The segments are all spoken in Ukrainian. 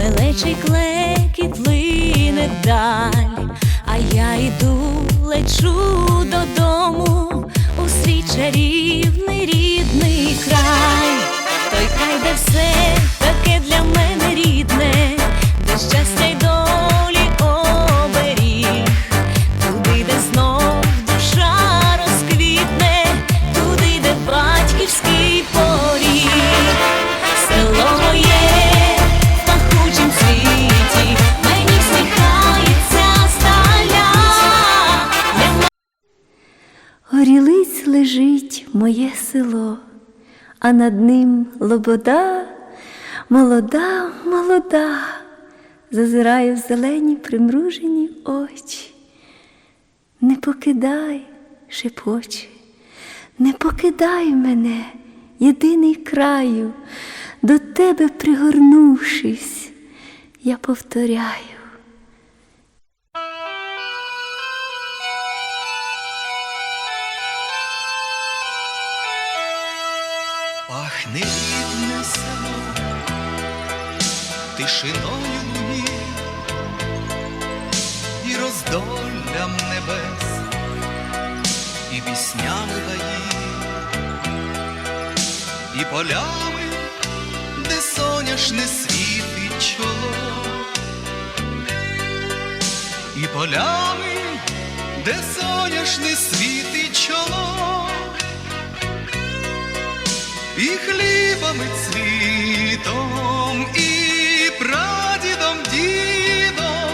лелечий клекіт плине далі, а я йду, лечу додому у свій чарівний рідний край, той край, де все таке для мене рідне, де щастя й долі лежить моє село, а над ним лобода, молода, молода, зазирає в зелені примружені очі. Не покидай, шепоче, не покидай мене, єдиний краю, до тебе пригорнувшись, я повторяю. Пахне рідне село, тишиною луні і роздоллям небес, і піснями гаї, і полями, де соняшне світить чоло, і полями, де соняшне світить чоло і хлібами цвітом, і прадідом дідом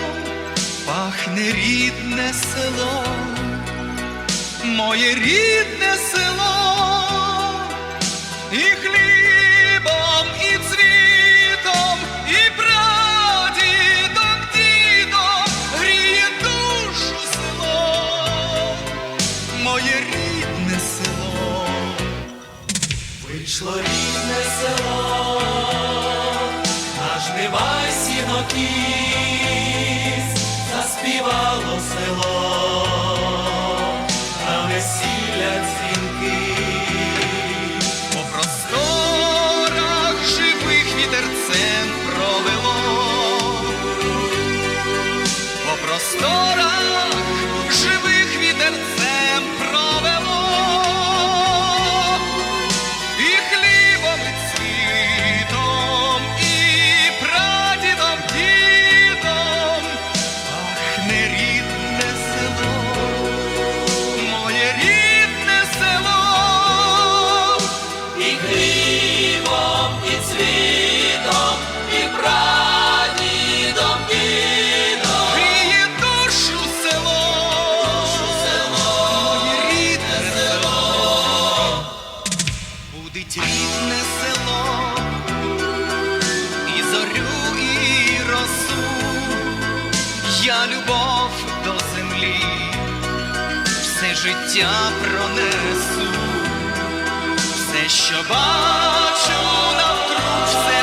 пахне рідне село, моє рідне село, життя пронесу, все, що бачу навкруг, все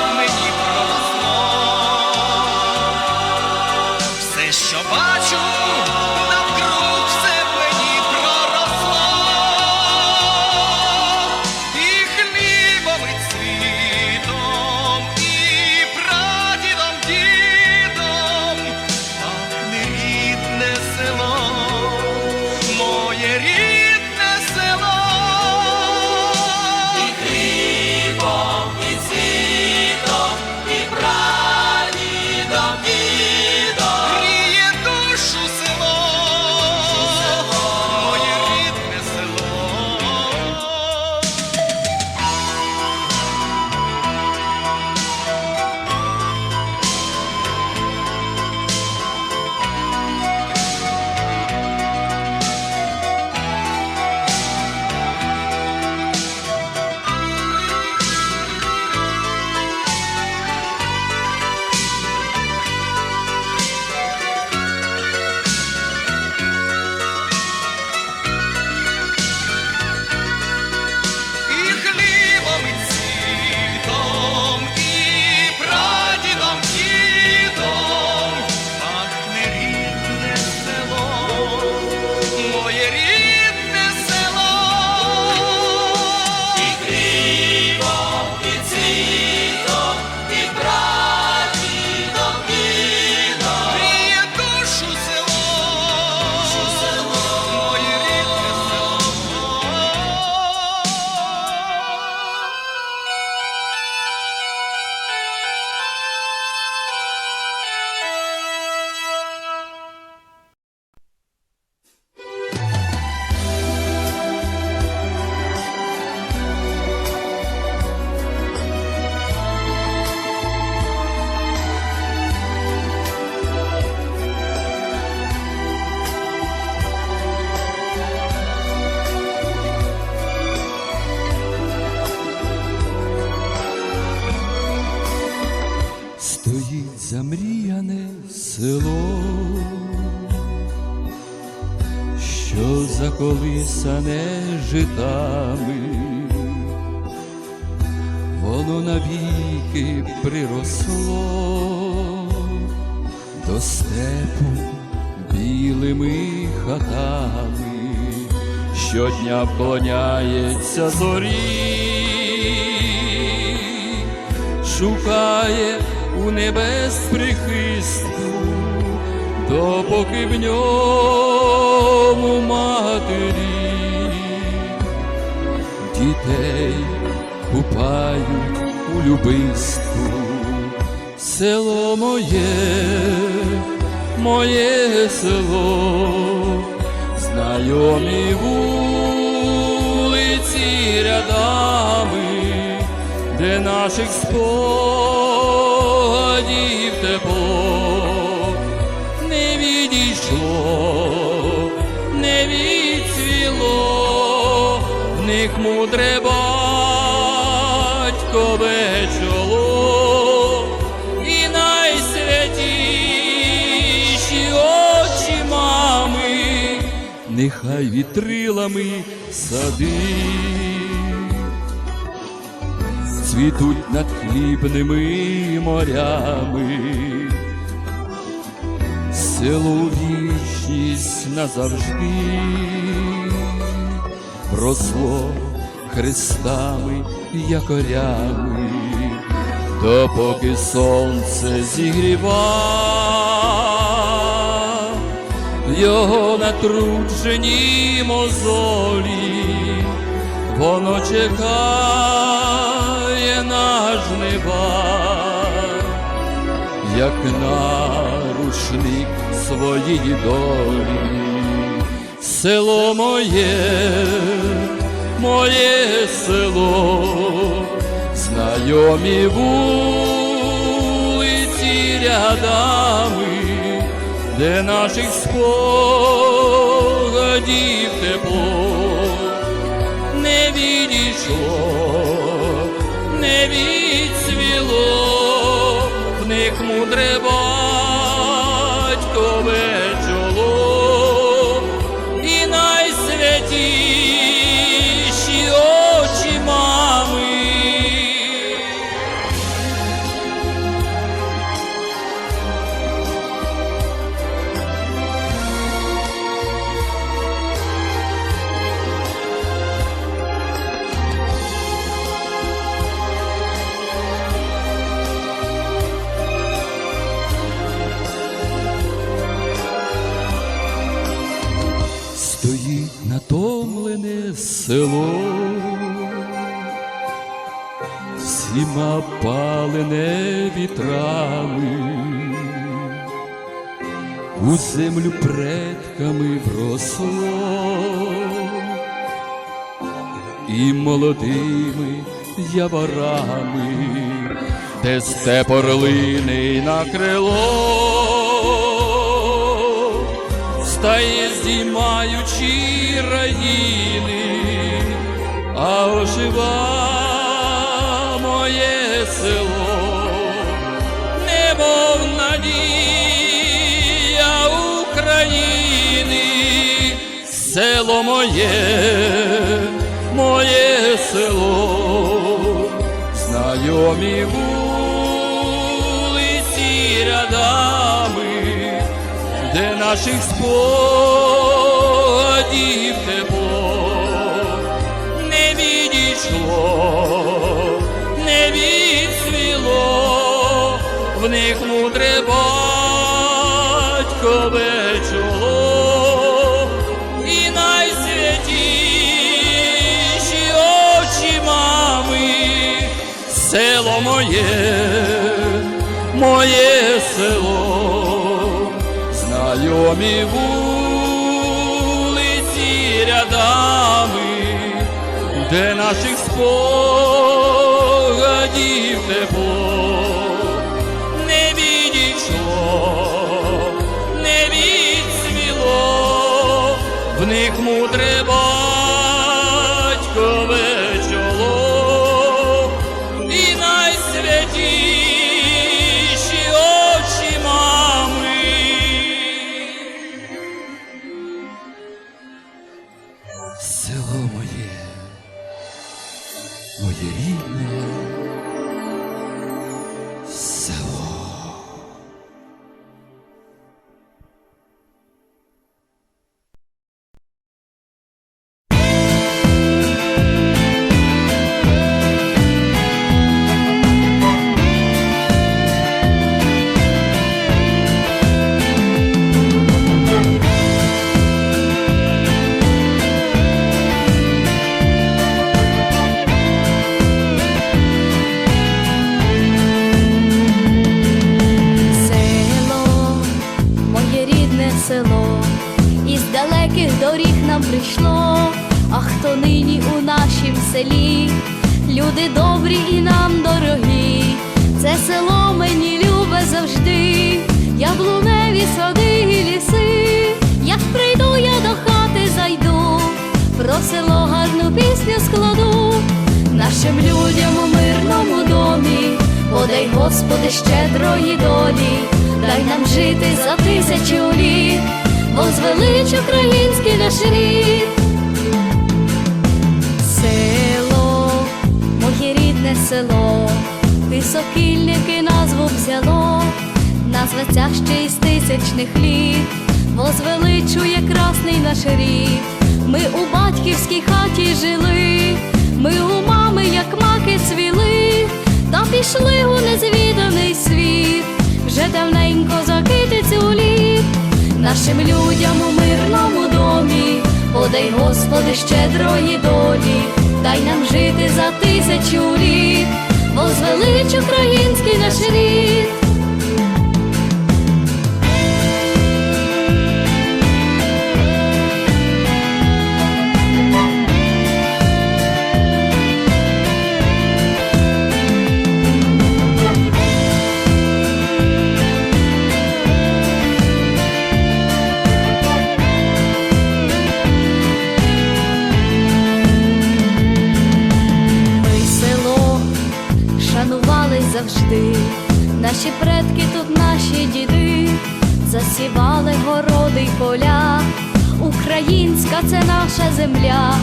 село, що заколисане житами, воно навіки приросло до степу білими хатами, щодня вклоняється зорі, шукає у небес прихистку, допоки в ньому матері дітей купають у любистку. Село моє, моє село, знайомі вулиці рядами, де наших спогадів тепло не відійшло, не відцвіло, в них мудре батькове чоло і найсвятіші очі мами, нехай вітрилами сади цвітуть над хлібними морями, село вічність назавжди росло хрестами і якорями, допоки сонце зігріва його натруджені мозолі, воно чекає жнива, як нарушник своєї долі. Село моє, моє село, знайомі вулиці рядами, де наших спогадів тепло не відійшло, не відцвіло, них мудре батькове село, всіма палене вітрами, у землю предками вросло, і молодими яворами, де степ орлиний на крило стає здіймаючи раїни, а ожива моє село, немов надія України, село моє, моє село, знайомі вулиці рядами де наших спогадів тепло не відійшло, не відсвіло, в них мудре батькове чоло очі мами, село моє, моє село знайомі вулиці рядами, де наших спогадів тепло не відійшло, не відсвіло, в них мудре про село гарну пісню складу, нашим людям у мирному домі. Подай, Господи, щедрої долі, дай нам жити за тисячу літ, возвелич український наш рід. Село, моє рідне село, ти сокільники назву взяло, назветься ще із тисячних літ, возвеличує красний наш рід. Ми у батьківській хаті жили, ми у мами, як маки цвіли, та пішли у незвіданий світ, вже давненько закитицю літ, нашим людям у мирному домі, подай, Господи, щедрої долі, дай нам жити за тисячу літ, возвелич український наш рід. Наші предки тут наші діди, засівали городи й поля, українська це наша земля,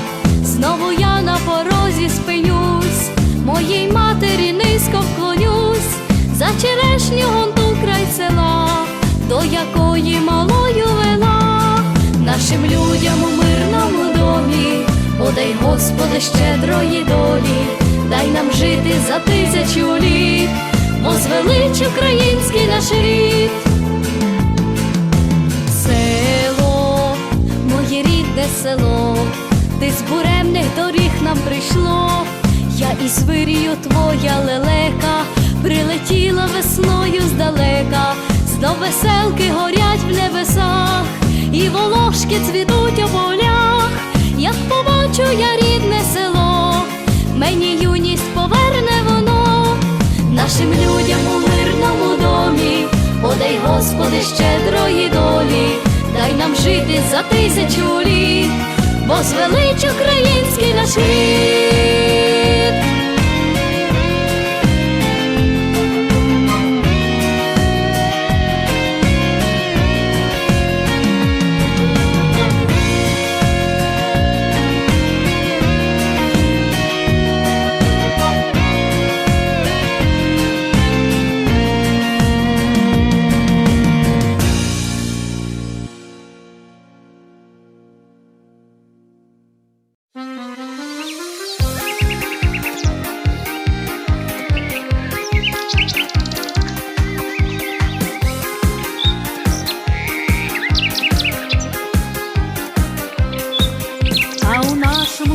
знову я на порозі спинюсь, моїй матері низько вклонюсь, за черешню гонту край села, до якої малою вела, нашим людям у мирному домі. Подай, Господи, щедрої долі, дай нам жити за тисячу літ, возвелич український наш рід. Село, моє рідне село, ти з буремних доріг нам прийшло, я із вирію твоя лелека, прилетіла весною здалека, знов веселки горять в небесах, і волошки цвітуть у полях, як побачу я рідне село, мені нашим людям у мирному домі, подай, Господи, щедрої долі, дай нам жити за тисячу літ, бо звелич український наш рід.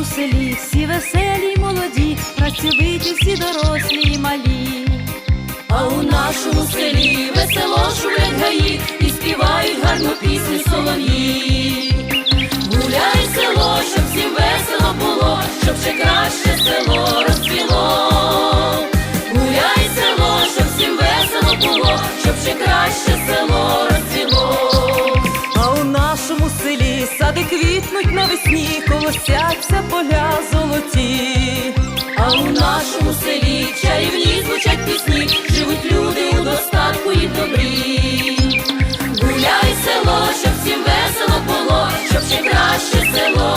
Нашому селі всі веселі й молоді, працьовиті всі дорослі й малі. А у нашому селі весело шумлять гаї і співають гарну пісню солов'ї. Гуляй село, щоб всім весело було, щоб ще краще село розцвіло. Гуляй село, щоб всім весело було, щоб ще краще село розцвіло. Сади квітнуть навесні, колосяться поля золоті. А у нашому селі чарівні звучать пісні, живуть люди у достатку і добрі. Гуляй село, щоб всім весело було, щоб ще краще село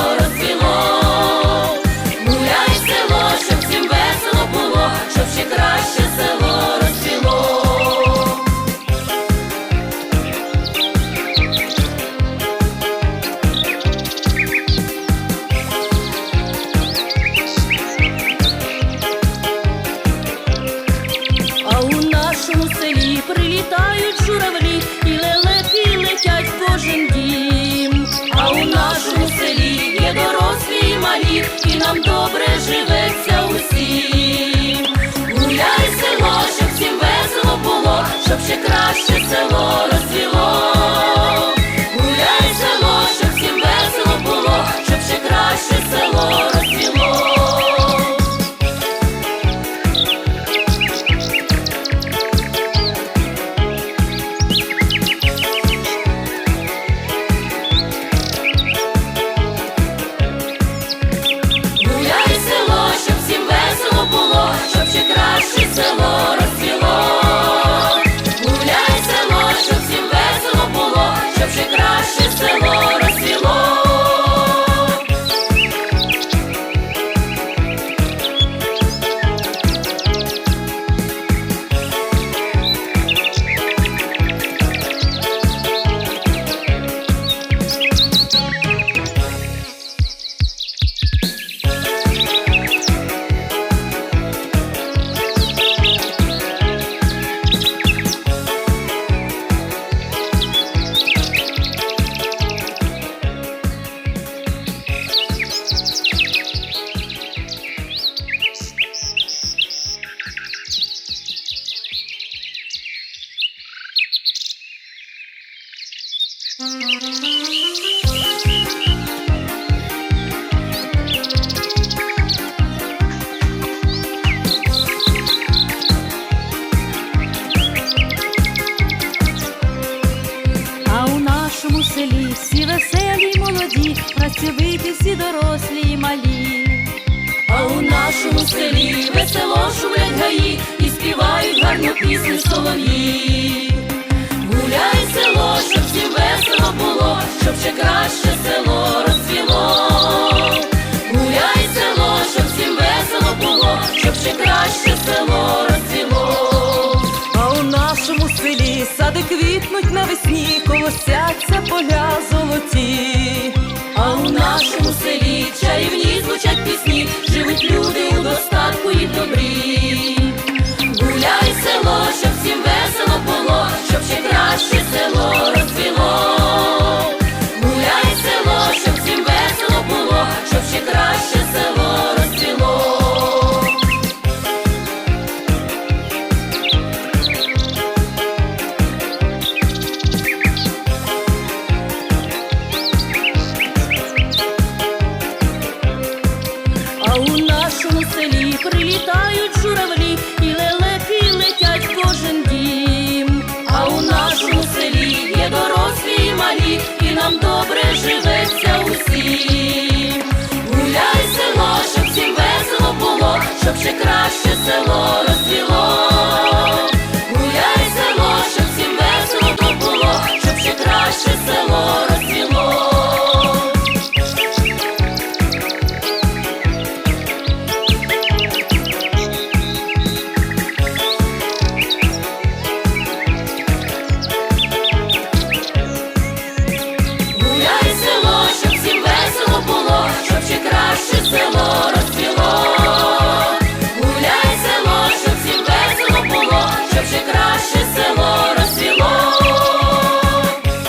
і нам добре живеться усім. Гуляй село, щоб всім весело було, щоб ще краще село розвіло. Нашому селі весело шумлять гаї і співають гарну пісню солов'ї. Гуляй село, щоб всім весело було, щоб ще краще село розцвіло. Гуляй село, щоб всім весело було, щоб ще краще село розцвіло. А у нашому селі сади квітнуть навесні, колосяться поля золоті. А у нашому чарівні звучать пісні, живуть люди у достатку і добрі. Гуляй село, щоб всім весело було, щоб ще краще село розцвіло. Щоб ще краще село розвіло.